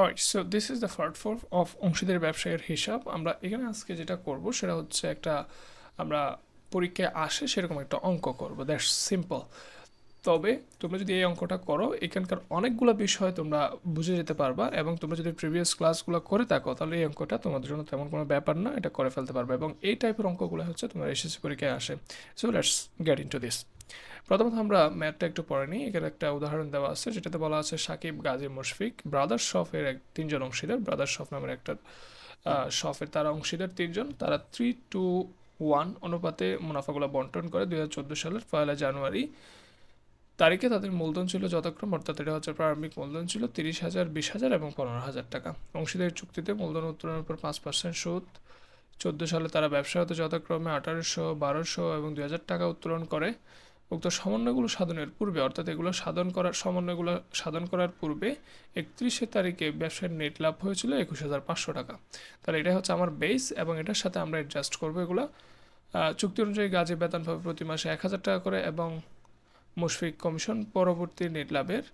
Alright, so this is the part four of অংশীদার ব্যবসায়ের হিসাব। আমরা এখানে আজকে যেটা করব সেটা হচ্ছে একটা আমরা পরীক্ষায় আসে সেরকম একটা অঙ্ক করব। দ্যাটস সিম্পল তবে তোমরা যদি এই অঙ্কটা করো এখানকার অনেকগুলো বিষয় তোমরা বুঝে যেতে পারবা এবং তোমরা যদি প্রিভিয়াস ক্লাসগুলো করে থাকো তাহলে এই অঙ্কটা তোমাদের জন্য তেমন কোনো ব্যাপার না এটা করে ফেলতে পারবে এবং এই টাইপের অঙ্কগুলো হচ্ছে তোমার এসএসসি পরীক্ষায় আসে। So let's get in to this প্রথমত আমরা ম্যাথটা একটু পড়ে নিই। এখানে একটা উদাহরণ দেওয়া আছে, যেটাতে বলা আছে সাকিব গাজী মুশফিক, ব্রাদার্স শফের এক, তিনজন অংশীদার, ব্রাদার্স শফ নামের একটা শফের তারা অংশীদার তিনজন। তারা থ্রি টু ওয়ান অনুপাতে মুনাফাগুলো বন্টন করে দুই হাজার চোদ্দ সালের পয়লা জানুয়ারি তারিখে। তাদের মূলধন ছিল যথাক্রম, অর্থাৎ এটা হচ্ছে প্রারম্ভিক মূলধন ছিল তিরিশ হাজার, বিশ হাজার এবং পনেরো হাজার টাকা। অংশীদার চুক্তিতে মূলধন উত্তোলনের উপর পাঁচ পার্সেন্ট সুদ। চোদ্দ সালে তারা ব্যবসা হতে যথাক্রমে আঠারোশো, বারোশো এবং দুই হাজার টাকা উত্তোলন করে। উক্ত সমন্বয়গুলো সাধনের পূর্বে, অর্থাৎ এগুলো সাধন করার, সমন্বয়গুলো সাধন করার পূর্বে একত্রিশে তারিখে ব্যবসার নেট লাভ হয়েছিল একুশ হাজার পাঁচশো টাকা। তাহলে এটা হচ্ছে আমার বেস এবং এটার সাথে আমরা অ্যাডজাস্ট করব এগুলো। চুক্তি অনুযায়ী গাজে বেতন পাবে প্রতি মাসে এক হাজার টাকা করে এবং মুশফিক কমিশন পরবর্তী নেট লাভের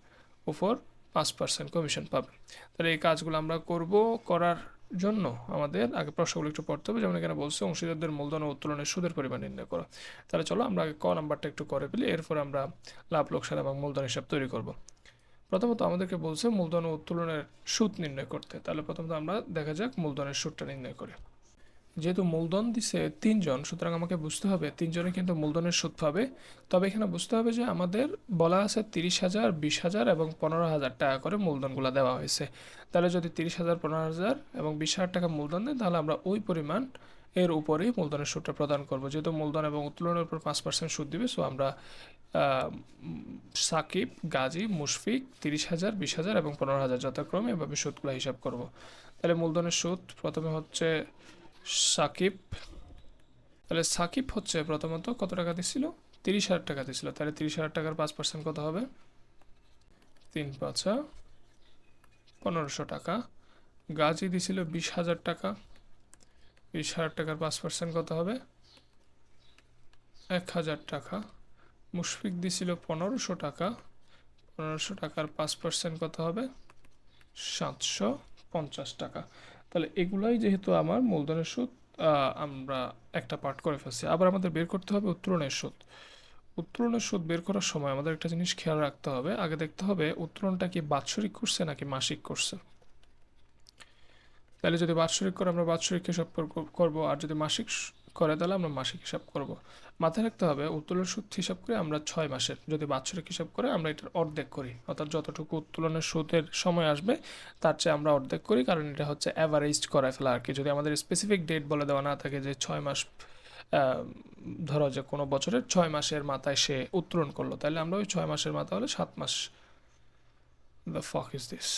উপর পাঁচ পার্সেন্ট কমিশন পাবে। তাহলে এই কাজগুলো আমরা করব, করার জন্য আমাদের আগে প্রশ্নগুলো একটু পড়তে হবে, যেমন এখানে বলছে, অংশীদারদের মূলধন ও উত্তোলনের সুদের পরিমাণ নির্ণয় করো। তাহলে চলো আমরা আগে ক নাম্বারটা একটু করে ফেলি, এরপর আমরা লাভ, লোকসান এবং মূলধন হিসাব তৈরি করব। প্রথমত আমাদেরকে বলছে মূলধন ও উত্তোলনের সুদ নির্ণয় করতে। তাহলে প্রথমত আমরা দেখা যাক মূলধনের সুদটা নির্ণয় করে। যেহেতু মূলধন দিছে তিনজন, সুতরাং আমাকে বুঝতে হবে তিনজনে কিন্তু মূলধনের সুদ পাবে। তবে এখানে বুঝতে হবে যে আমাদের বলা আছে তিরিশ হাজার, বিশ হাজার এবং পনেরো হাজার টাকা করে মূলধনগুলো দেওয়া হয়েছে। তাহলে যদি তিরিশ হাজার, পনেরো হাজার এবং বিশ হাজার টাকা মূলধন দেয় তাহলে আমরা ওই পরিমাণ এর উপরেই মূলধনের সুদটা প্রদান করব। যেহেতু মূলধন এবং উত্তোলনের উপর পাঁচ পার্সেন্ট সুদ দিবে সো আমরা সাকিব, গাজী, মুশফিক তিরিশ হাজার, বিশ হাজার এবং পনেরো হাজার যথাক্রমে এভাবে সুদগুলো হিসাব করব। তাহলে মূলধনের সুদ প্রথমে হচ্ছে সাকিব, তাহলে সাকিব হচ্ছে প্রথমত কত টাকা দিছিল? তিরিশ হাজার টাকা দিছিল। তাহলে তিরিশ হাজার টাকার পাঁচ পার্সেন্ট কত হবে? তিন পাঁচা পনেরোশো টাকা। গাজী দিছিল বিশ হাজার টাকা। বিশ হাজার টাকার পাঁচ পার্সেন্ট কত হবে? এক হাজার টাকা। মুশফিক দিছিল পনেরোশো টাকা। পনেরোশো টাকার পাঁচ পার্সেন্ট কত হবে? সাতশো পঞ্চাশ টাকা। তাহলে এগুলাই যেহেতু আমার মূলধনের সুদ আমরা একটা পার্ট করে ফেলছি। আবার আমাদের বের করতে হবে উত্তরণের সুদ। উত্তরণের সুদ বের করার সময় আমাদের একটা জিনিস খেয়াল রাখতে হবে। আগে দেখতে হবে উত্তরণটা কি বাৎসরিক করছে নাকি মাসিক করছে। তাহলে যদি বাৎসরিক করে আমরা বাৎসরিক হিসাব করব, আর যদি মাসিক করে, তাহলে আমরা মাসিক হিসাব করব। মাথায় রাখতে হবে, উত্তোলনের সুদ হিসাব করে আমরা ছয় মাসের। যদি বাৎসরিক হিসাব করে আমরা এটার অর্ধেক করি। অর্থাৎ যতটুকু উত্তোলনের সুদের সময় আসবে, তার চেয়ে আমরা অর্ধেক করি, কারণ এটা হচ্ছে অ্যাভারেজ করায় ফেলা আর কি যদি আমাদের স্পেসিফিক ডেট বলে দেওয়া না থাকে যে ছয় মাস ধরো যে কোনো বছরের ছয় মাসের মাথায় সে উত্তোলন করল, তাহলে আমরা ওই ছয় মাসের মাথা হলে সাত মাস। দ্য ফক ইজ দিস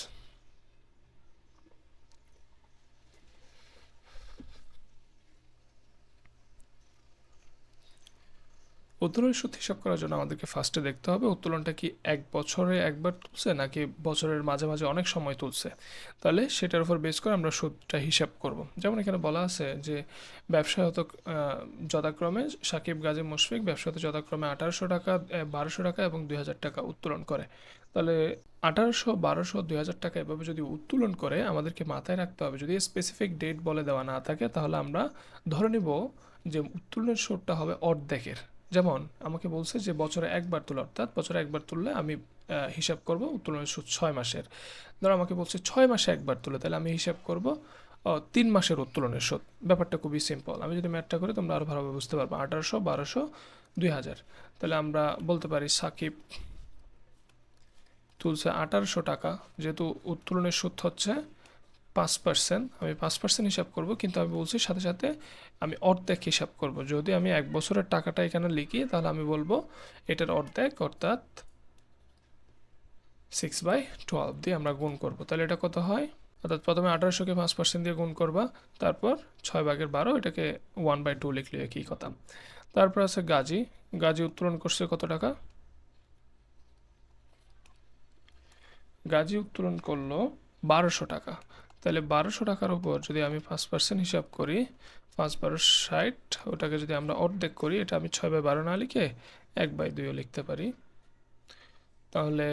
উত্তোলনের সুদ হিসাব করার জন্য আমাদেরকে ফার্স্টে দেখতে হবে, উত্তোলনটা কি এক বছরে একবার তুলছে নাকি বছরের মাঝে মাঝে অনেক সময় তুলছে? তাহলে সেটার উপর বেস করে আমরা সুদটা হিসাব করব। যেমন এখানে বলা আছে যে ব্যবসায়ত যথাক্রমে সাকিব গাজী মুশফিক ব্যবসায়ত যথাক্রমে আঠারোশো টাকা বারোশো টাকা এবং দুই হাজার টাকা উত্তোলন করে। তাহলে আঠারোশো, বারোশো, দুই হাজার টাকা এভাবে যদি উত্তোলন করে, আমাদেরকে মাথায় রাখতে হবে, যদি স্পেসিফিক ডেট বলে দেওয়া না থাকে, তাহলে আমরা ধরে নিব যে উত্তোলনের সুদটা হবে অর্ধেকের। যেমন আমাকে বলছে যে বছরে একবার তুলে, অর্থাৎ বছরে একবার তুললে আমি হিসাব করব উত্তোলনের সুদ ছয় মাসের। ধরো আমাকে বলছে ছয় মাসে একবার তুলে, তাহলে আমি হিসাব করব তিন মাসের উত্তোলনের সুদ। ব্যাপারটা খুবই সিম্পল আমি যদি ম্যাথটা করি তোমরা আরও ভালোভাবে বুঝতে পারবে। আঠারোশো, বারোশো, দুই হাজার। তাহলে আমরা বলতে পারি সাকিব তুলছে আঠারোশো টাকা। যেহেতু উত্তোলনের সুদ হচ্ছে পাঁচ পার্সেন্ট আমি পাঁচ পার্সেন্ট হিসাব করব, কিন্তু আমি বলছি সাথে সাথে আমি অর্ধেক হিসাব করব। যদি আমি এক বছরের টাকাটা এখানে লিখি, তাহলে আমি বলব এটার অর্ধেক অর্থাৎ সিক্স বাই টুয়েলভ দিয়ে আমরা গুণ করব। তাহলে এটা কত হয়? অর্থাৎ প্রথমে আঠারোশোকে পাঁচ পার্সেন্ট দিয়ে গুণ করবা, তারপর ছয় ভাগের বারো এটাকে ওয়ান বাই টু লিখলে একই কথা। তারপর আছে গাজী। গাজী উত্তোলন করছে কত টাকা? গাজী উত্তোলন করল বারোশো টাকা। তাহলে বারোশো টাকার উপর যদি আমি পাঁচ পার্সেন্ট হিসাব করি, পাঁচ বারো ষাট, ওটাকে যদি আমরা অর্ধেক করি, এটা আমি ছয় বাই বারো না লিখে এক বাই দুইও লিখতে পারি। তাহলে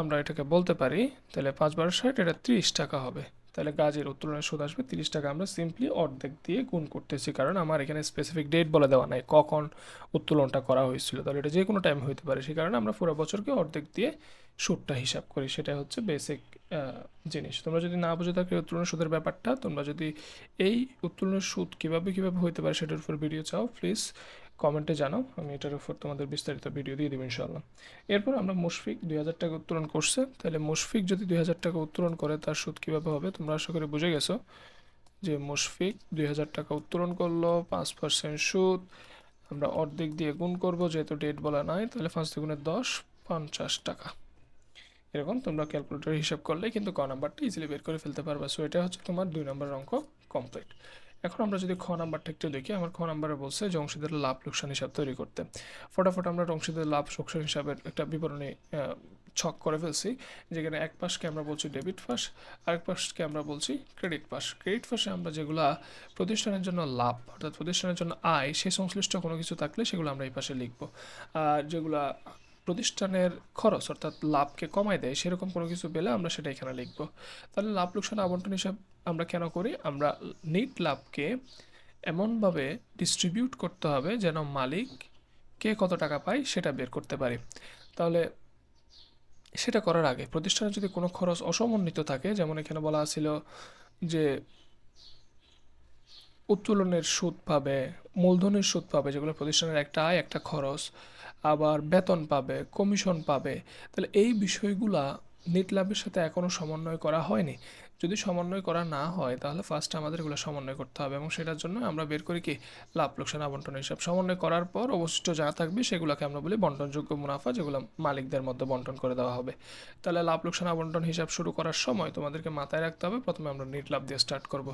আমরা এটাকে বলতে পারি, তাহলে পাঁচ বারো ষাট, এটা ত্রিশ টাকা হবে। তাহলে গাজের উত্তোলনের সুদ আসবে, তিরিশ টাকা আমরা সিম্পলি অর্ধেক দিয়ে গুণ করতেছি, কারণ আমার এখানে স্পেসিফিক ডেট বলে দেওয়া নাই কখন উত্তোলনটা করা হয়েছিল। তাহলে এটা যে কোনো টাইম হইতে পারে সেই কারণে আমরা পুরো বছরকে অর্ধেক দিয়ে সুদটা হিসাব করি সেটা হচ্ছে বেসিক জিনিস। তোমরা যদি না বুঝে থাকো এই উত্তোলনের সুদের ব্যাপারটা, তোমরা যদি এই উত্তোলনের সুদ কীভাবে কীভাবে হইতে পারে সেটার উপর ভিডিও চাও প্লিজ কমেন্টে জানাও। আমি এটার উপর তোমাদের বিস্তারিত ভিডিও দিয়ে দেবো ইনশাল্লাহ এরপর আমরা মুশফিক দুই হাজার টাকা উত্তোলন করছে। তাহলে মুশফিক যদি দুই হাজার টাকা উত্তোলন করে, তার সুদ কীভাবে হবে? তোমরা আশা করি বুঝে গেছো যে মুশফিক দুই হাজার টাকা উত্তোলন করল, পাঁচ পার্সেন্ট সুদ। আমরা অর্ধেক দিয়ে গুণ করব, যেহেতু ডেট বলা নাই, তাহলে পাঁচ দুগুণে দশ, পঞ্চাশ টাকা। এরকম, তোমরা ক্যালকুলেটর হিসাব করলে কিন্তু ক নাম্বারটা ইজিলি বের করে ফেলতে পারবে। সো এটা হচ্ছে তোমার দুই নম্বর অঙ্ক কমপ্লিট এখন আমরা যদি খ নাম্বারটা একটু দেখি, আমার খ নাম্বারে বলছে যে অংশীদার লাভ লোকসান হিসাব তৈরি করতে। ফটাফট আমরা অংশীদার লাভ লোকসান হিসাবের একটা বিবরণী ছক করে ফেলছি, যেখানে এক পাশকে আমরা বলছি ডেবিট পাস আরেক পাশকে আমরা বলছি ক্রেডিট পাস ক্রেডিট পাশে আমরা যেগুলা প্রতিষ্ঠানের জন্য লাভ, অর্থাৎ প্রতিষ্ঠানের জন্য আয় সেই সংশ্লিষ্ট কোনো কিছু থাকলে সেগুলো আমরা এই পাশে লিখব। আর যেগুলা প্রতিষ্ঠানের খরচ অর্থাৎ লাভকে কমায় দেয়, সেরকম কোনো কিছু পেলে আমরা সেটা এখানে লিখব। তাহলে লাভ লোকসান আবন্টন হিসাব আমরা কেন করি? আমরা নিট লাভকে এমনভাবে ডিস্ট্রিবিউট করতে হবে যেন মালিক কে কত টাকা পায় সেটা বের করতে পারি। তাহলে সেটা করার আগে প্রতিষ্ঠানে যদি কোনো খরচ অসমন্বিত থাকে, যেমন এখানে বলা ছিল যে উত্তোলনের সুদ পাবে, মূলধনের সুদ পাবে, যেগুলো প্রতিষ্ঠানের একটা আয়, একটা খরচ আবার বেতন পাবে কমিশন পাবে। তাহলে এই বিষয়গুলা নিট লাভের সাথে এখনও সমন্বয় করা হয়নি। যদি সমন্বয় করা না হয়, তাহলে ফার্স্টে আমাদের এগুলো সমন্বয় করতে হবে এবং সেটার জন্য আমরা বের করি কি, লাভ লোকসান আবন্টন হিসাব। সমন্বয় করার পর অবশিষ্ট যা থাকবে সেগুলোকে আমরা বলি বন্টনযোগ্য মুনাফা, যেগুলো মালিকদের মধ্যে বন্টন করে দেওয়া হবে। তাহলে লাভ লোকসান আবন্টন হিসাব শুরু করার সময় তোমাদেরকে মাথায় রাখতে হবে, প্রথমে আমরা নেট লাভ দিয়ে স্টার্ট করব।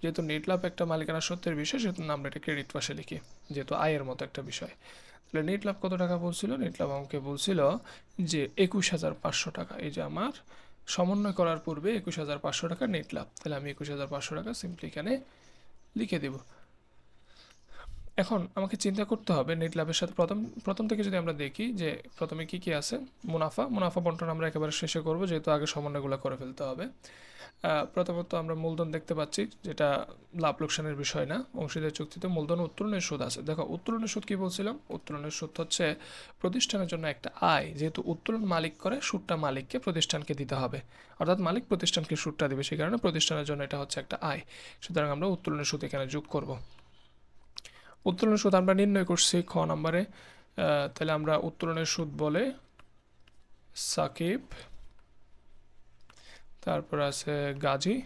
যেহেতু নেট লাভ একটা মালিকানা সত্যের বিষয়, সেহেতু আমরা এটা ক্রেডিট পাশে লিখি, যেহেতু আয়ের মতো একটা বিষয়। তাহলে নেট লাভ কত টাকা বলছিল? নেট লাভ আমাকে বলছিল যে একুশ হাজার পাঁচশো টাকা। এই যে আমার সমন্বয় করার পূর্বে একুশ হাজার পাঁচশো টাকা নেট লাভ। তাহলে আমি একুশ হাজার পাঁচশো টাকা সিম্পলি এখানে লিখে দেব। এখন আমাকে চিন্তা করতে হবে নেট লাভের সাথে। প্রথম প্রথম থেকে যদি আমরা দেখি যে প্রথমে কি কি আছে? মুনাফা। মুনাফা বন্টন আমরা একেবারে শেষে করব, যেহেতু আগে সমন্বয়গুলো করে ফেলতে হবে। প্রথমত আমরা মূলধন দেখতে পাচ্ছি, যেটা লাভ লোকসানের বিষয় না, অংশীদার চুক্তিতে মূলধন উত্তোলনের সুদ আছে। দেখো, উত্তোলনের সুদ কি বলছিলাম? উত্তোলনের সুদ হচ্ছে প্রতিষ্ঠানের জন্য একটা আয়। যেহেতু উত্তোলন মালিক করে, সুদটা মালিককে প্রতিষ্ঠানকে দিতে হবে। অর্থাৎ মালিক প্রতিষ্ঠানকে সুদটা দেবে সেই কারণে প্রতিষ্ঠানের জন্য এটা হচ্ছে একটা আয়। সুতরাং আমরা উত্তোলনের সুদ এখানে যোগ করব। উত্তোলনের সুদ আমরা নির্ণয় করছি খ নম্বরে। তাহলে আমরা উত্তোলনের সুদ বলে সাকিব, তারপর আছে গাজী,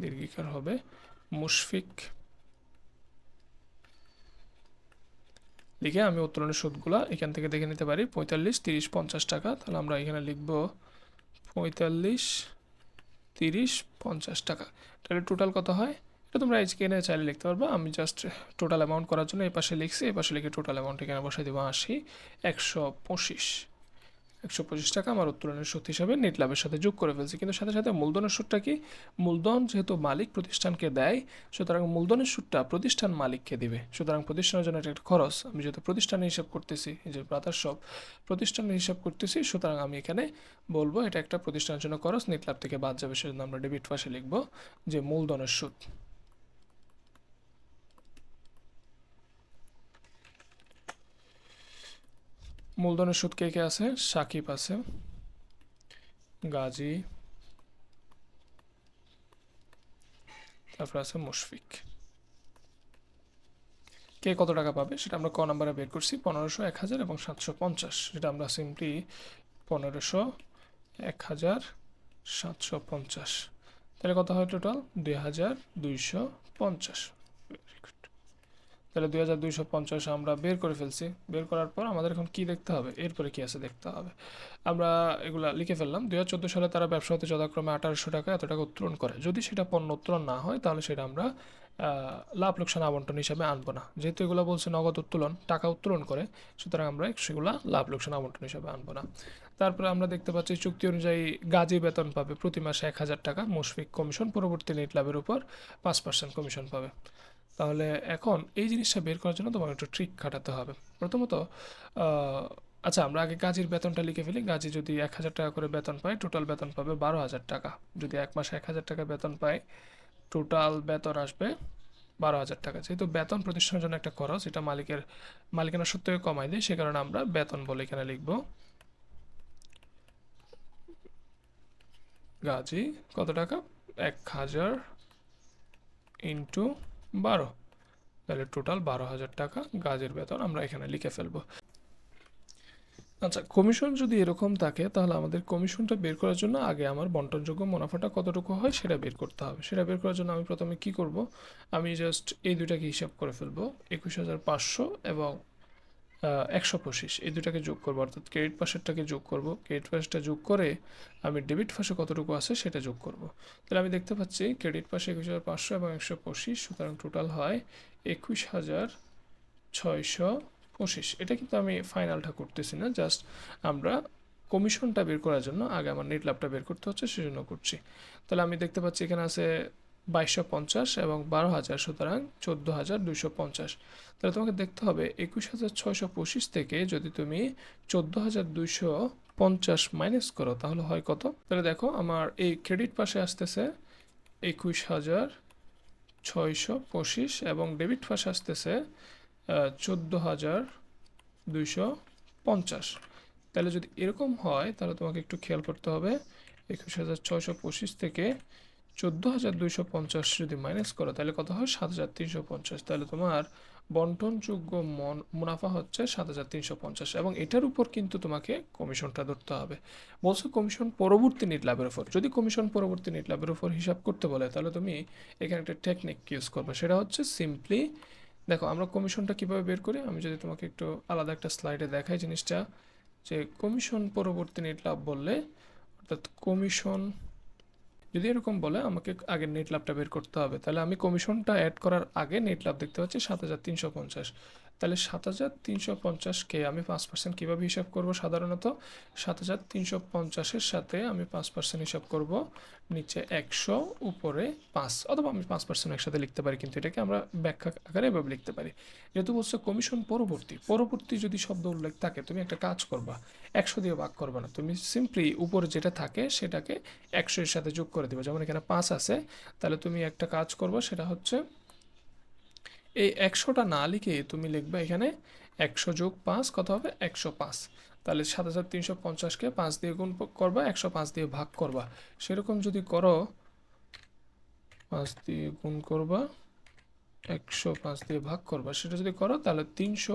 দীর্ঘিকার হবে মুশফিক। লিখে আমি উত্তোলনের সুদগুলা এখান থেকে দেখে নিতে পারি। পঁয়তাল্লিশ, তিরিশ, পঞ্চাশ টাকা। তাহলে আমরা এখানে লিখব পঁয়তাল্লিশ, তিরিশ, পঞ্চাশ টাকা। তাহলে টোটাল কত হয়? এটা তোমরা এনে চাইলে লিখতে পারবে। আমি জাস্ট টোটাল অ্যামাউন্ট করার জন্য এই পাশে লিখছি এই পাশে লিখে টোটাল অ্যামাউন্ট এখানে বসাই দেবো আশি, একশো পঁচিশ। একশো পঁচিশ টাকা আমার উত্তোলনের সুদ হিসাবে নেট লাভের সাথে যোগ করে ফেলছি। কিন্তু সাথে সাথে মূলধনের সুদটা কি? মূলধন যেহেতু মালিক প্রতিষ্ঠানকে দেয়, সুতরাং মূলধনের সুদটা প্রতিষ্ঠান মালিককে দিবে। সুতরাং প্রতিষ্ঠানের জন্য একটা খরচ। আমি যেহেতু প্রতিষ্ঠানের হিসাব করতেছি যে ব্রাদার সব প্রতিষ্ঠানের হিসাব করতেছি, সুতরাং আমি এখানে বলব এটা একটা প্রতিষ্ঠানের জন্য খরচ নেট লাভ থেকে বাদ যাবে, সেজন্য আমরা ডেবিট পাশে লিখব যে মূলধনের সুদ মূলধনের সুদ কে কে আছে? সাকিব আছে। গাজী। তারপর আছে মুশফিক। কে কত টাকা পাবে সেটা আমরা ক নাম্বারে বের করছি? পনেরোশো এক হাজার এবং সাতশো পঞ্চাশ। যেটা আমরা সিম্পলি পনেরোশো এক হাজার সাতশো পঞ্চাশ। তাহলে কত হয় টোটাল দুই হাজার দুইশো পঞ্চাশ. তাহলে দুই হাজার দুইশো পঞ্চাশ আমরা বের করে ফেলছি। বের করার পর আমাদের এখন কি দেখতে হবে? এরপরে কি আছে দেখতে হবে। আমরা এগুলা লিখে ফেললাম। দুই হাজার চোদ্দ সালে তারা ব্যবসা হতে যথাক্রমে আঠারোশো টাকা এত টাকা উত্তোলন করে। যদি সেটা পণ্য উত্তোলন না হয়, তাহলে সেটা আমরা লাভ লোকসান আবন্টন হিসাবে আনব না। যেহেতু এগুলো বলছে নগদ উত্তোলন, টাকা উত্তোলন করে, সুতরাং আমরা সেগুলা লাভ লোকসান আবন্টন হিসাবে আনব না। তারপরে আমরা দেখতে পাচ্ছি চুক্তি অনুযায়ী গাজী বেতন পাবে প্রতি মাসে এক হাজার টাকা। মুশফিক কমিশন পরবর্তী নেট লাভের উপর পাঁচ পার্সেন্ট কমিশন পাবে। তাহলে এখন এই জিনিসটা বের করার জন্য তোমাকে একটু ট্রিক খাটাতে হবে। প্রথমত আচ্ছা আমরা আগে গাজীর বেতনটা লিখে ফেলি। গাজী যদি এক হাজার টাকা করে বেতন পায় টোটাল বেতন পাবে বারো হাজার টাকা। যদি এক মাসে এক হাজার টাকা বেতন পায় টোটাল বেতন আসবে বারো হাজার টাকা। যেহেতু বেতন প্রতিষ্ঠানের জন্য একটা খরচ, এটা মালিকের, মালিকানা সত্যকে কমাই দেয়, সে কারণে আমরা বেতন বলে এখানে লিখব। গাজী কত টাকা? এক হাজার ইন্টু বারো। তাহলে টোটাল বারো হাজার টাকা গাজের বেতন আমরা এখানে লিখে ফেলব। আচ্ছা কমিশন যদি এরকম থাকে, তাহলে আমাদের কমিশনটা বের করার জন্য আগে আমার বন্টনযোগ্য মুনাফাটা কতটুকু হয় সেটা বের করতে হবে। সেটা বের করার জন্য আমি প্রথমে কি করব? আমি জাস্ট এই দুটাকে হিসাব করে ফেলব। একুশ হাজার পাঁচশো এবং একশো পঁচিশ। এই দুটাকে যোগ করব, অর্থাৎ ক্রেডিট পাশেরটাকে যোগ করব। ক্রেডিট পাশটা যোগ করে আমি ডেবিট পাশে কতটুকু আছে সেটা যোগ করব। তাহলে আমি দেখতে পাচ্ছি ক্রেডিট পাশে একুশ হাজার পাঁচশো এবং একশো পঁচিশ, সুতরাং টোটাল হয় একুশ হাজার ছয়শো পঁচিশ। এটা কিন্তু আমি ফাইনালটা করতেছি না জাস্ট আমরা কমিশনটা বের করার জন্য আগে আমার নেট লাভটা বের করতে হচ্ছে, সেজন্য করছি। তাহলে আমি দেখতে পাচ্ছি এখানে আছে বাইশশো পঞ্চাশ এবং বারো হাজার সুতরাং চোদ্দ হাজার দুইশো পঞ্চাশ। তাহলে তোমাকে দেখতে হবে একুশ হাজার ছয়শো পঁচিশ থেকে যদি তুমি চোদ্দ হাজার দুইশো পঞ্চাশ মাইনাস করো, তাহলে হয় কত? তাহলে দেখো আমার এই ক্রেডিট পাশে আসতেছে একুশ হাজার ছয়শো পঁচিশ এবং ডেবিট পাশে আসতেছে চোদ্দ হাজার দুইশো পঞ্চাশ। তাহলে যদি এরকম হয়, তাহলে তোমাকে একটু খেয়াল করতে হবে একুশ হাজার ছয়শো পঁচিশ থেকে চোদ্দ হাজার দুইশো পঞ্চাশ যদি মাইনাস করো, তাহলে কত হয়? সাত হাজার তিনশো পঞ্চাশ। তাহলে তোমার বন্টনযোগ্য মন, মুনাফা হচ্ছে সাত হাজার তিনশো পঞ্চাশ। এবং এটার উপর কিন্তু তোমাকে কমিশনটা ধরতে হবে। বলছো কমিশন পরবর্তী নিট লাভের উপর। যদি কমিশন পরবর্তী নিট লাভের উপর হিসাব করতে বলে, তাহলে তুমি এখানে একটা টেকনিক ইউজ করবে। সেটা হচ্ছে সিম্পলি দেখো, আমরা কমিশনটা কীভাবে বের করি? আমি যদি তোমাকে একটু আলাদা একটা স্লাইডে দেখাই জিনিসটা। যে কমিশন পরবর্তী নেট লাভ বললে, অর্থাৎ কমিশন যদি এরকম বলে, আমাকে আগে নেট লাভটা বের করতে হবে। তাহলে আমি কমিশনটা অ্যাড করার আগে নেট লাভ দেখতে পাচ্ছি সাত হাজার তিনশো পঞ্চাশ। তাহলে সাত হাজার তিনশো পঞ্চাশকে আমি পাঁচ পার্সেন্ট কীভাবে হিসাব করব? সাধারণত সাত হাজার তিনশো পঞ্চাশের সাথে আমি পাঁচ পার্সেন্ট হিসাব করব। নিচে একশো, উপরে পাঁচ অথবা আমি পাঁচ পার্সেন্ট একসাথে লিখতে পারি, কিন্তু এটাকে আমরা ব্যাখ্যা আকারে এভাবে লিখতে পারি। যেহেতু বলছে কমিশন পরবর্তী পরবর্তী যদি শব্দ উল্লেখ থাকে, তুমি একটা কাজ করবা, একশো দিয়ে ভাগ করবে না, তুমি সিম্পলি উপরে যেটা থাকে সেটাকে একশো এর সাথে যোগ করে দেবে। যেমন এখানে পাঁচ আছে, তাহলে তুমি একটা কাজ করব, সেটা হচ্ছে এই একশোটা না লিখে তুমি লিখবে এখানে একশো যোগ পাঁচ, কত হবে? একশো পাঁচ। তাহলে সাত হাজার তিনশো পঞ্চাশকে পাঁচ দিয়ে গুণ করবা, একশো পাঁচ দিয়ে ভাগ করবা। সেরকম যদি করো, পাঁচ দিয়ে গুণ করবা, একশো পাঁচ দিয়ে ভাগ করবা। সেটা যদি করো, তাহলে তিনশো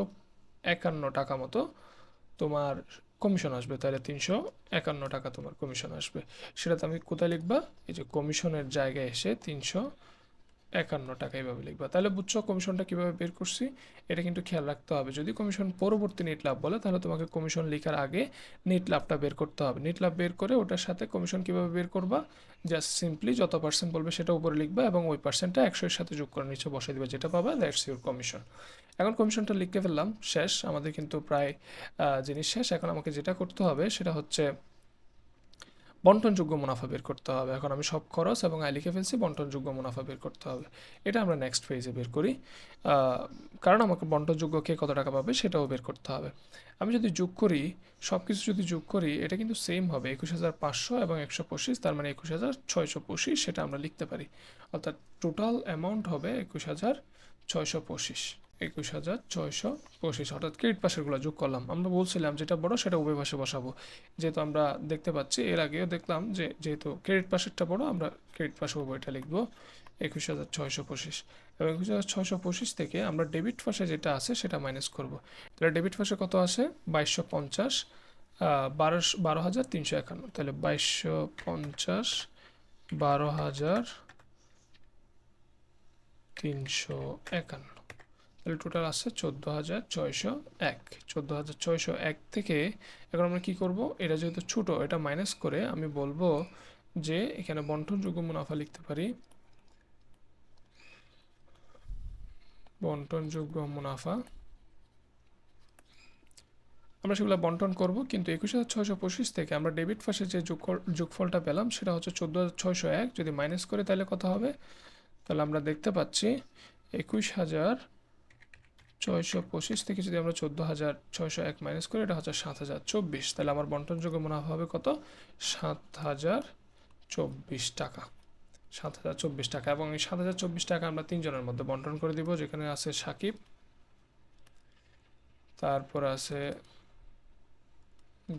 একান্ন টাকা মতো তোমার কমিশন আসবে। তাহলে তিনশো একান্ন টাকা তোমার কমিশন আসবে। সেটাতে আমি কোথায় লিখবা? এই যে কমিশনের জায়গায় এসে তিনশো একান্ন টাকা এইভাবে লিখবা। তাহলে বুঝছ কমিশনটা কীভাবে বের করছি? এটা কিন্তু খেয়াল রাখতে হবে। যদি কমিশন পরবর্তী নেট লাভ বলে, তাহলে তোমাকে কমিশন লেখার আগে নেট লাভটা বের করতে হবে। নেট লাভ বের করে ওটার সাথে কমিশন কীভাবে বের করবা? জাস্ট সিম্পলি যত পার্সেন্ট বলবে সেটা উপরে লিখবা এবং ওই পার্সেন্টটা একশোর সাথে যোগ করে নিচে বসে দিবে, যেটা পাবা দ্যাটস ইউর কমিশন এখন কমিশনটা লিখতে ফেললাম, শেষ। আমাদের কিন্তু প্রায় জিনিস শেষ। এখন আমাকে যেটা করতে হবে সেটা হচ্ছে বন্টনযোগ্য মুনাফা বের করতে হবে। এখন আমি সব খরচ এবং আয় লিখে ফেলছি, বন্টনযোগ্য মুনাফা বের করতে হবে। এটা আমরা নেক্সট পেজে বের করি। কারণ আমাকে বন্টনযোগ্য কে কত টাকা পাবে সেটাও বের করতে হবে। আমি যদি যোগ করি সব কিছু যদি যোগ করি, এটা কিন্তু সেম হবে। একুশ হাজার পাঁচশো এবং একশো পঁচিশ, তার মানে একুশ হাজার ছয়শো পঁচিশ সেটা আমরা লিখতে পারি। অর্থাৎ টোটাল অ্যামাউন্ট হবে একুশ হাজার ছয়শো পঁচিশ। একুশ হাজার ছয়শো পঁচিশ। অর্থাৎ ক্রেডিট পাশেরগুলো যোগ করলাম। আমরা বলছিলাম যেটা বড় সেটা উভয় পাশে বসাবো। যেহেতু আমরা দেখতে পাচ্ছি, এর আগেও দেখলাম যে যেহেতু ক্রেডিট পাশেরটা বড়, আমরা ক্রেডিট পাশে উভয়টা লিখব একুশ হাজার ছয়শো পঁচিশ। এবং একুশ হাজার ছয়শো পঁচিশ থেকে আমরা ডেবিট পাশে যেটা আছে সেটা মাইনাস করব। তাহলে ডেবিট পাশে কত আছে? বাইশশো পঞ্চাশ বারোশো, বারো হাজার তিনশো একান্ন। তাহলে বাইশশো পঞ্চাশ, বারো হাজার তিনশো একান্ন। তাহলে টোটাল আসছে চোদ্দ হাজার ছয়শো এক। চোদ্দ হাজার ছয়শো এক থেকে এখন আমরা কী করব? এটা যেহেতু ছোটো, এটা মাইনাস করে আমি বলব যে এখানে বন্টনযোগ্য মুনাফা লিখতে পারি। বন্টনযোগ্য মুনাফা। আমরা সেগুলো বন্টন করব, কিন্তু একুশ হাজার ছয়শো পঁচিশ থেকে আমরা ডেবিট ফাঁসে যে যোগফল, যোগফলটা পেলাম সেটা হচ্ছে চোদ্দ হাজার ছয়শো এক। যদি মাইনাস করে তাহলে কত হবে? তাহলে আমরা দেখতে পাচ্ছি একুশ হাজার ছয়শো পঁচিশ থেকে যদি আমরা চোদ্দ হাজার ছয়শো এক মাইনাস করি, এটা হচ্ছে সাত হাজার চব্বিশ। তাহলে আমার বন্টনযোগ্য মুনাফা হবে কত? সাত হাজার চব্বিশ টাকা। সাত হাজার চব্বিশ টাকা। এবং এই সাত হাজার চব্বিশ টাকা আমরা তিনজনের মধ্যে বন্টন করে দিব। যেখানে আছে সাকিব, তারপর আছে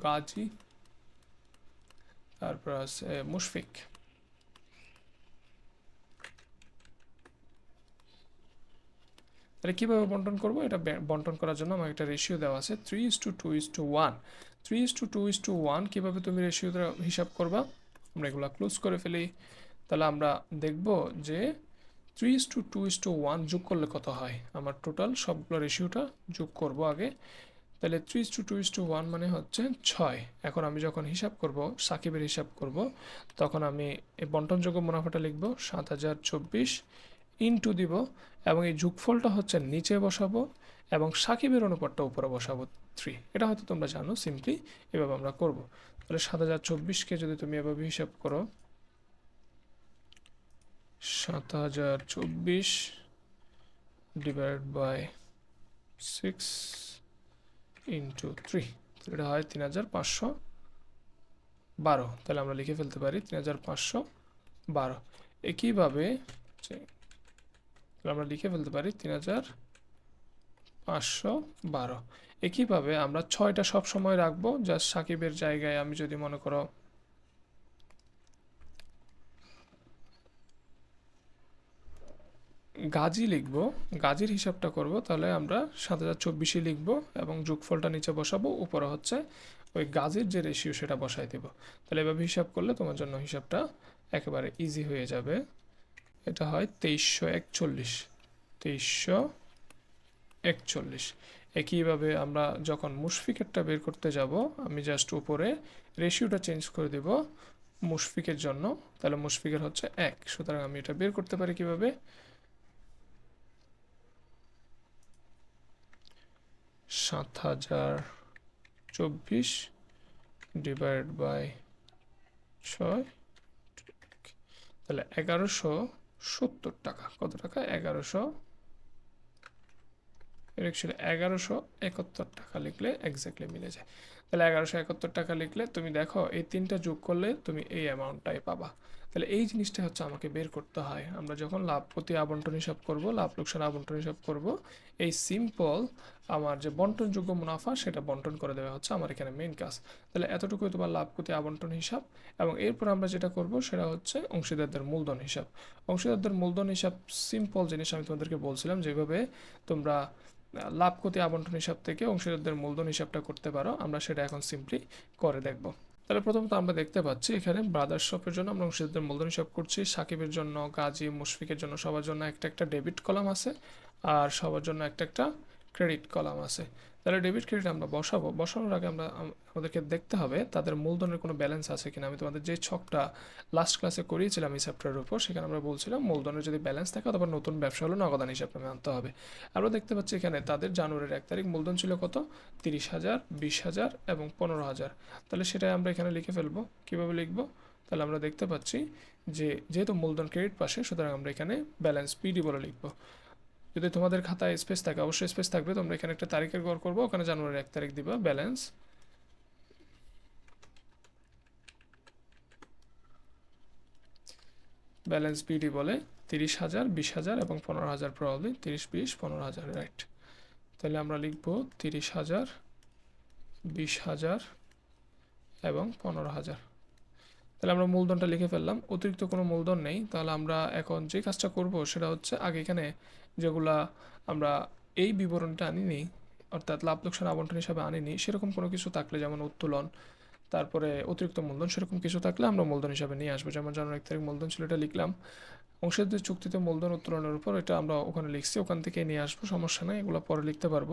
গাজী, তারপর আছে মুশফিক। তাহলে কীভাবে বন্টন করব? এটা বন্টন করার জন্য আমার একটা রেশিও দেওয়া আছে three is two two is two one three is two two is two one কীভাবে তুমি রেশিও হিসাব করবা? আমরা এগুলো ক্লোজ করে ফেলি। তাহলে আমরা দেখব যে three is to two two is to one করলে কত হয়? আমার টোটাল সবগুলো রেশিওটা যোগ করব আগে। তাহলে three is to two two is to one হচ্ছে ছয়। এখন আমি যখন হিসাব করব, সাকিবের হিসাব করব, তখন আমি এই বন্টনযোগ্য মুনাফাটা লিখব সাত হাজার চব্বিশ ইনটু দিব এবং এই যোগফলটা হচ্ছে নিচে বসাবো এবং সাকিবের অনুপাতটা উপরে বসাবো থ্রি এটা হয়তো তোমরা জানো সিম্পলি এভাবে আমরা করব। তাহলে সাত হাজার চব্বিশকে যদি তুমি এভাবে হিসাব করো, সাত হাজার চব্বিশ divide by six into three এটা হয় তিন হাজার পাঁচশো বারো। তাহলে আমরা লিখে ফেলতে পারি তিন হাজার পাঁচশো বারো। একইভাবে আমরা লিখে ফেলতে পারি তিন হাজার পাঁচশো বারো। একইভাবে আমরা ছয়টা সব সময় রাখব জাস্ট সাকিবের জায়গায় আমি যদি মনে করো গাজী লিখব, গাজীর হিসাবটা করব, তাহলে আমরা সাত হাজার চব্বিশে লিখব এবং যোগফলটা নিচে বসাবো, উপরে হচ্ছে ওই গাজীর যে রেশিও সেটা বসাই দেব। তাহলে এভাবে হিসাব করলে তোমার জন্য হিসাবটা একেবারে ইজি হয়ে যাবে। এটা হয় তেইশশো একচল্লিশ। তেইশশো একচল্লিশ। একইভাবে আমরা যখন মুশফিকেরটা বের করতে যাব, আমি জাস্ট উপরে রেশিওটা চেঞ্জ করে দেব মুশফিকের জন্য, তাহলে মুশফিকের হচ্ছে এক। সুতরাং আমি এটা বের করতে পারি কীভাবে? সাত হাজার চব্বিশ ডিভাইড বাই ছয়। তাহলে এগারোশো সত্তর টাকা। কত টাকা? এগারোশো। ছিল এগারোশো একাত্তর টাকা লিখলে এক্স্যাক্টলি মিলে যায়। তাহলে এগারোশো একাত্তর টাকা লিখলে তুমি দেখো, এই তিনটা যোগ করলে তুমি এই অ্যামাউন্টটাই পাবা। তাহলে এই জিনিসটা হচ্ছে আমাকে বের করতে হয়। আমরা যখন লাভ, প্রতি আবন্টন হিসাব করব, লাভ, লোকসান, আবন্টন হিসাব করব, এই সিম্পল আমার যে বন্টনযোগ্য মুনাফা, সেটা বন্টন করে দেওয়া হচ্ছে আমার এখানে মেইন কাজ। তাহলে এতটুকুই তোমার লাভ, প্রতি আবন্টন হিসাব। এবং এরপর আমরা যেটা করব, সেটা হচ্ছে অংশীদারদের মূলধন হিসাব। অংশীদারদের মূলধন হিসাব সিম্পল জিনিস আমি তোমাদেরকে বলছিলাম, যেভাবে তোমরা লাভ ক্ষতি আবন্টন হিসাব থেকে অংশীদারদের মূলধন হিসাবটা করতে পারো। আমরা সেটা এখন সিম্পলি করে দেখব। তাহলে প্রথমত আমরা দেখতে পাচ্ছি এখানে ব্রাদার্স শপের জন্য আমরা অংশীদারদের মূলধন হিসাব করছি, সাকিবের জন্য, গাজী, মুশফিকের জন্য সবার জন্য একটা একটা ডেবিট কলাম আছে আর সবার জন্য একটা একটা ক্রেডিট কলাম আছে। তাহলে ডেবিট ক্রেডিট আমরা বসাবো, বসানোর আগে আমরা আম- আমাদেরকে দেখতে হবে তাদের মূলধনের কোনো ব্যালেন্স আছে কিনা। আমি তোমাদের যে ছকটা লাস্ট ক্লাসে করিয়েছিলাম চ্যাপ্টারের উপর, সেখানে আমরা বলছিলাম মূলধনের যদি ব্যালেন্স থাকে অথবা নতুন ব্যবসা হলো নগদান হিসাব নামে আনতে হবে। আমরা দেখতে পাচ্ছি এখানে তাদের জানুয়ারির এক তারিখ মূলধন ছিল কত? তিরিশ হাজার, বিশ হাজার এবং পনেরো হাজার। তাহলে সেটাই আমরা এখানে লিখে ফেলব। কীভাবে লিখব? তাহলে আমরা দেখতে পাচ্ছি যে যেহেতু মূলধন ক্রেডিট পাশে, সুতরাং আমরা এখানে ব্যালেন্স পিডি বলে লিখব। যদি তোমাদের খাতায় স্পেস থাকে, অবশ্যই স্পেস থাকবে। তোমরা এখানে একটা তারিখের গড় করব, ওখানে জানুয়ারির এক তারিখ দিবা ব্যালেন্স ব্যালেন্স বিডি বলে তিরিশ হাজার, বিশ হাজার এবং পনেরো হাজার প্রবলি তিরিশ, বিশ, পনেরো হাজার রাইট তাহলে আমরা লিখব তিরিশ হাজার, বিশ হাজার এবং পনেরো হাজার। তাহলে আমরা মূলধনটা লিখে ফেললাম। অতিরিক্ত কোনো মূলধন নেই। তাহলে আমরা এখন যে কাজটা করব সেটা হচ্ছে আগে এখানে যেগুলা আমরা এই বিবরণটা আনিনি, অর্থাৎ লাভ লোকসান আবন্টন হিসাবে আনিনি, সেরকম কোনো কিছু থাকলে যেমন উত্তোলন, তারপরে অতিরিক্ত মূলধন, সেরকম কিছু থাকলে আমরা মূলধন হিসাবে নিয়ে আসব। যেমন জানুয়ারি এক তারিখ মূলধন ছিল এটা লিখলাম। অংশীদারদের চুক্তিতে মূলধন উত্তোলনের উপর এটা আমরা ওখানে লিখছি, ওখান থেকে নিয়ে আসব, সমস্যা নেই, এগুলো পরে লিখতে পারব।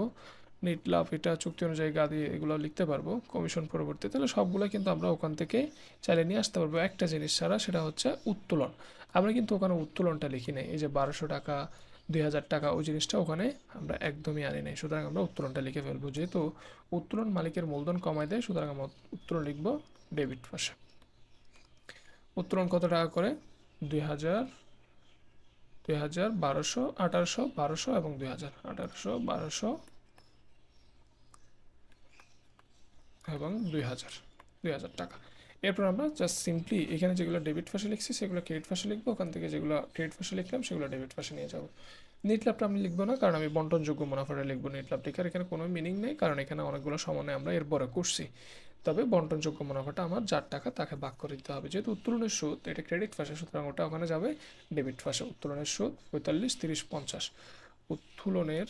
নিট লাভ এটা চুক্তি অনুযায়ী গাদি এগুলো লিখতে পারব কমিশন পরবর্তী। তাহলে সবগুলো কিন্তু আমরা ওখান থেকে চাইলে নিয়ে আসতে পারব। একটা জিনিস ছাড়া সেটা হচ্ছে উত্তোলন। আমরা কিন্তু ওখানে উত্তোলনটা লিখি নাই। এই যে বারোশো টাকা, দুই হাজার টাকা, ওই জিনিসটা ওখানে আমরা একদমই আনি নাই। সুতরাং আমরা উত্তোলনটা লিখে ফেলব। যেহেতু উত্তোলন মালিকের মূলধন কমায় দেয়, সুতরাং আমরা উত্তোলন লিখব ডেবিট পাশে। উত্তোলন কত টাকা করে? দুই হাজার দুই হাজার বারোশো, আঠারোশো, বারোশো এবং দুই হাজার আঠারোশো, বারোশো এবং দুই হাজার দুই হাজার টাকা। এরপর আমরা জাস্ট সিম্পলি এখানে যেগুলো ডেবিট পাশে লিখছি, সেগুলো ক্রেডিট পাশে লিখব। ওখান থেকে যেগুলো ক্রেডিট পাশে লিখলাম, সেগুলো ডেবিট পাশে নিয়ে যাব। নেট লাভটা আমি লিখব না, কারণ আমি বন্টনযোগ্য মুনাফাটা লিখব নেট লাভ লেখার এখানে কোনো মিনিং নেই, কারণ এখানে অনেকগুলো সমন্বয় আমরা এরপরে করছি। তবে বন্টনযোগ্য মুনাফাটা আমার যার টাকা তাকে ভাগ করে দিতে হবে। যেহেতু উত্তোলনের সুদ, এটা ক্রেডিট পাশে সুতরাং ওটা ওখানে যাবে ডেবিট পাশে উত্তোলনের সুদ পঁয়তাল্লিশ, তিরিশ, পঞ্চাশ। উত্তোলনের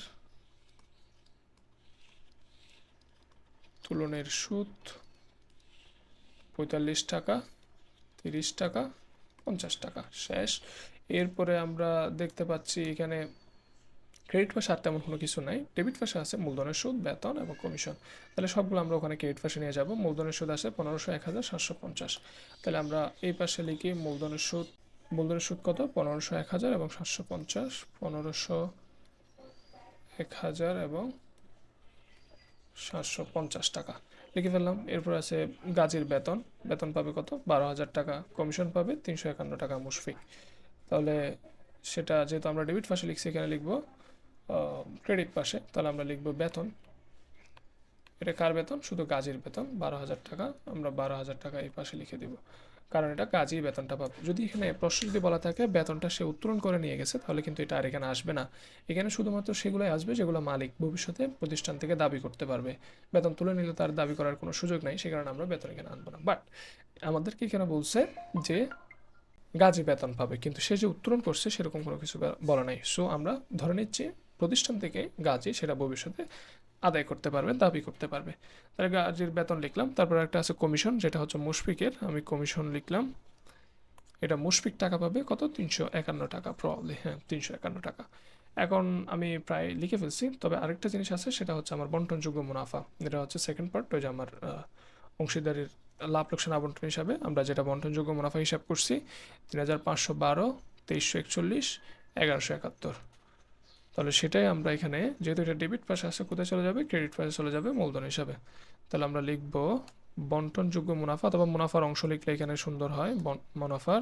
উত্তোলনের সুদ পঁয়তাল্লিশ টাকা, তিরিশ টাকা, পঞ্চাশ টাকা। শেষ। এরপরে আমরা দেখতে পাচ্ছি এখানে ক্রেডিট পাশে আর তেমন কোনো কিছু নাই। ডেবিট পাশে আছে মূলধনের সুদ, বেতন এবং কমিশন। তাহলে সবগুলো আমরা ওখানে ক্রেডিট পাশে নিয়ে যাব। মূলধনের সুদ আছে পনেরোশো, এক হাজার সাতশো পঞ্চাশ। তাহলে আমরা এই পাশে লিখি মূলধনের সুদ মূলধনের সুদ কত? পনেরোশো, এক হাজার এবং সাতশো পঞ্চাশ। পনেরোশো, এক হাজার এবং সাতশো পঞ্চাশ টাকা। লিখে ফেললাম, এরপর আছে গাজীর বেতন। বেতন পাবে কত? বারো হাজার টাকা। কমিশন পাবে তিনশো একান্ন টাকা মুশফিক। তাহলে সেটা যেহেতু আমরা ডেবিট পাশে লিখছি, এখানে লিখব ক্রেডিট পাশে তাহলে আমরা লিখব বেতন। এটা কার বেতন? শুধু গাজীর বেতন, বারো হাজার টাকা। আমরা বারো হাজার টাকা এই পাশে লিখে দিব। কারণ এটা কাজই বেতনটা পাবে। যদি এখানে প্রশ্ন যদি বলা থাকে, বেতনটা সে উত্তোলন করে নিয়ে গেছে, তাহলে কিন্তু এটা আর এখানে আসবে না। এখানে শুধুমাত্র সেগুলোই আসবে যেগুলো মালিক ভবিষ্যতে প্রতিষ্ঠান থেকে দাবি করতে পারবে। বেতন তুলে নিলে তার দাবি করার কোনো সুযোগ নাই, সে কারণে আমরা বেতন এখানে আনব না। বাট আমাদেরকে এখানে বলছে যে গাজী বেতন পাবে, কিন্তু সে যে উত্তোলন করছে সেরকম কোনো কিছু বলা নাই। সো আমরা ধরে নিচ্ছি, প্রতিষ্ঠান থেকে গাজী সেটা ভবিষ্যতে আদায় করতে পারবে, দাবি করতে পারবে। তাহলে গাজীর বেতন লিখলাম, তারপর একটা আছে কমিশন যেটা হচ্ছে মুশফিকের। আমি কমিশন লিখলাম, এটা মুশফিক টাকা পাবে কত? তিনশো একান্ন টাকা প্রবলি হ্যাঁ তিনশো একান্ন টাকা। এখন আমি প্রায় লিখে ফেলছি, তবে আরেকটা জিনিস আছে, সেটা হচ্ছে আমার বন্টনযোগ্য মুনাফা। এটা হচ্ছে সেকেন্ড পার্ট ওই যে আমার অংশীদারির লাভ লোকসান আবন্টন হিসাবে আমরা যেটা বন্টনযোগ্য মুনাফা হিসাব করছি, তিন হাজার পাঁচশো বারো, তেইশশো একচল্লিশ, এগারোশো একাত্তর। তাহলে সেটাই আমরা এখানে, যেহেতু এটা ডেবিট পাশে আছে কোথায় চলে যাবে? ক্রেডিট পাশে চলে যাবে মূলধন হিসাবে। তাহলে আমরা লিখব বন্টনযোগ্য মুনাফা অথবা মুনাফার অংশ লিখলে এখানে সুন্দর হয়। মুনাফার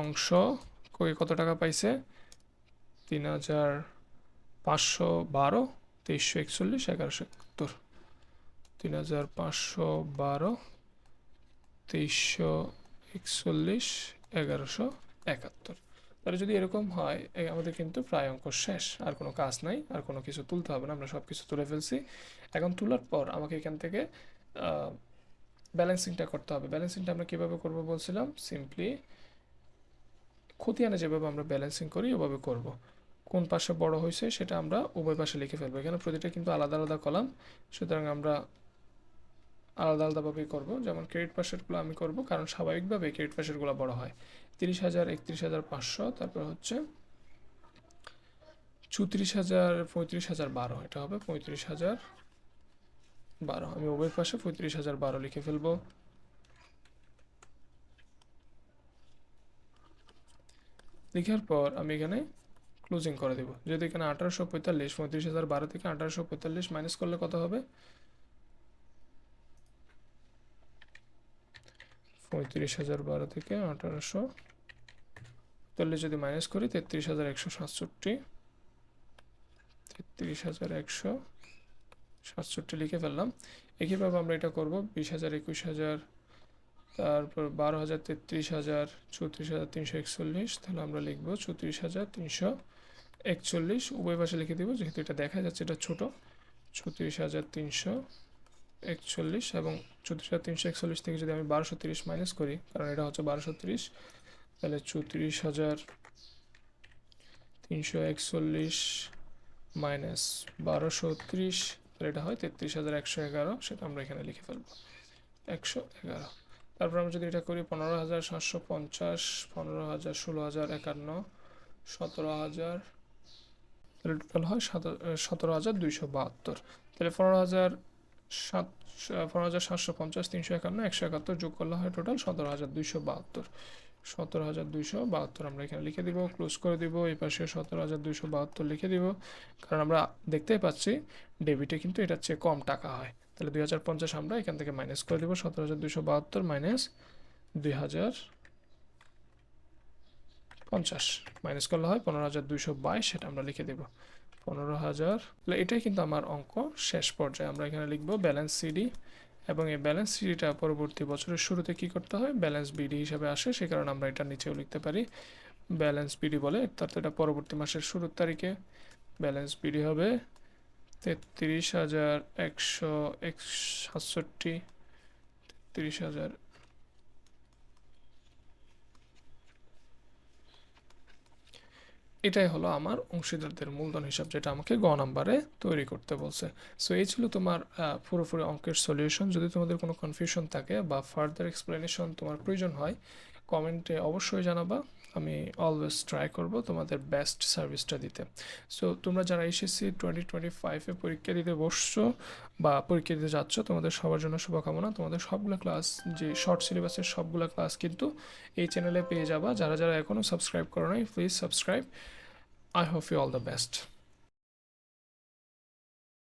অংশ, কই কত টাকা পাইছে? তিন হাজার পাঁচশো বারো, তেইশশো একচল্লিশ, এগারোশো একাত্তর। তিন হাজার পাঁচশো বারো, তেইশশো একচল্লিশ, এগারোশো একাত্তর। তাহলে যদি এরকম হয় আমাদের কিন্তু প্রায় অঙ্ক শেষ। আর কোনো কাজ নাই, আর কোনো কিছু তুলতে হবে না, আমরা সব কিছু তুলে ফেলছি। এখন তোলার পর আমাকে এখান থেকে ব্যালেন্সিংটা করতে হবে। ব্যালেন্সিংটা আমরা কীভাবে করব বলছিলাম? সিম্পলি খতিয়ানে যেভাবে আমরা ব্যালেন্সিং করি, ওভাবে করব। কোন পাশে বড় হয়েছে সেটা আমরা উভয় পাশে লিখে ফেলব। এখানে প্রতিটা কিন্তু আলাদা আলাদা কলাম। সুতরাং আমরা আলাদা আলাদাভাবেই করব। যেমন ক্রেডিট পাশেরগুলো আমি করব, কারণ স্বাভাবিকভাবে ক্রেডিট পাশেরগুলো বড় হয়। তিরিশ হাজার, একত্রিশ হাজার পাঁচশো, তারপর হচ্ছে চৌত্রিশ হাজার, পঁয়ত্রিশ হাজার বারো, এটা হবে পঁয়ত্রিশ হাজার বারো। আমি উভয় পাশে পঁয়ত্রিশ হাজার বারো লিখে ফেলব। লিখার পর আমি এখানে ক্লোজিং করে দেবো। যেহেতু এখানে আঠারোশো পঁয়তাল্লিশ, পঁয়ত্রিশ হাজার বারো থেকে আঠারোশো পঁয়তাল্লিশ মাইনাস করলে কত হবে? পঁয়ত্রিশ হাজার বারো থেকে আঠারোশো তাহলে যদি মাইনাস করি, তেত্রিশ হাজার একশো সাতষট্টি, তেত্রিশ হাজার একশো সাতষট্টি লিখে ফেললাম। একইভাবে আমরা এটা করব, বিশ হাজার একুশ হাজার, তারপর বারো হাজার তেত্রিশ হাজার, চৌত্রিশ হাজার তিনশো একচল্লিশ, তাহলে আমরা লিখব চৌত্রিশ হাজার তিনশো একচল্লিশ। উভয় পাশে লিখে দেবো, যেহেতু এটা দেখা যাচ্ছে এটা ছোট। চৌত্রিশ হাজার তিনশো একচল্লিশ এবং চৌত্রিশ হাজার তিনশো একচল্লিশ থেকে যদি আমি বারোশো তিরিশ মাইনাস করি, কারণ এটা হচ্ছে বারোশো তিরিশ তাহলে চৌত্রিশ হাজার তিনশো একচল্লিশ মাইনাস বারোশো ত্রিশ, তাহলে এটা হয় তেত্রিশ হাজার একশো এগারো, সেটা আমরা এখানে লিখে ফেলব। একশো এগারো। তারপর আমরা যদি এটা করি পনেরো হাজার সাতশো পঞ্চাশ, পনেরো হাজার ষোলো হাজার একান্ন, সতেরো হাজার, তাহলে টোটাল হয় সতেরো হাজার দুইশো বাহাত্তর। তাহলে পনেরো হাজার সাত, পনেরো হাজার সাতশো পঞ্চাশ, তিনশো একান্ন, একশো একাত্তর যোগ করলে হয় টোটাল সতেরো হাজার দুইশো বাহাত্তর। সতেরো হাজার দুইশো বাহাত্তর। আমরা এখানে লিখে দিব ক্লোজ করে দিব, এই পাশে সতেরো হাজার দুইশো বাহাত্তর লিখে দিব। কারণ আমরা দেখতেই পাচ্ছি ডেবিটে কিন্তু এটার চেয়ে কম টাকা হয়। তাহলে দুই হাজার পঞ্চাশ আমরা এখান থেকে মাইনাস করে দিব, সতেরো হাজার দুইশো বাহাত্তর মাইনাস দুই হাজার পঞ্চাশ। মাইনাস করলে হয় পনেরো হাজার দুইশো বাইশ, সেটা আমরা লিখে দেব। পনেরো হাজার এটাই কিন্তু আমার অঙ্ক শেষ পর্যায়ে। আমরা এখানে লিখব ব্যালেন্স সিডি এবং এই ব্যালেন্স সিডিটা পরবর্তী বছরের শুরুতে কি করতে হয়? ব্যালেন্স বিডি হিসাবে আসে, সে কারণে আমরা এটা নিচেও লিখতে পারি। ব্যালেন্স বিডি বলে, অর্থাৎ এটা পরবর্তী মাসের শুরুর তারিখে। ব্যালেন্স বিডি হবে তেত্রিশ হাজার একশো এক সাতষট্টি তিরিশ হাজার এটাই হলো আমার অংশীদারদের মূলধন হিসাব, যেটা আমাকে গ নাম্বারে তৈরি করতে বলছে। সো এই ছিল তোমার পুরোপুরি অঙ্কের সলিউশন যদি তোমাদের কোনো কনফিউশন থাকে বা ফার্দার এক্সপ্লেনেশন তোমার প্রয়োজন হয় কমেন্টে অবশ্যই জানাবা। আমি অলওয়েজ ট্রাই করব তোমাদের বেস্ট সার্ভিসটা দিতে। সো তোমরা যারা এসএসসি টোয়েন্টি টোয়েন্টি ফাইভে পরীক্ষা দিতে বসছো বা পরীক্ষা দিতে যাচ্ছ, তোমাদের সবার জন্য শুভকামনা। তোমাদের সবগুলো ক্লাস যে শর্ট সিলেবাসের সবগুলো ক্লাস কিন্তু এই চ্যানেলে পেয়ে যাবা। যারা যারা এখনও সাবস্ক্রাইব করো নাই please subscribe I hope you all the best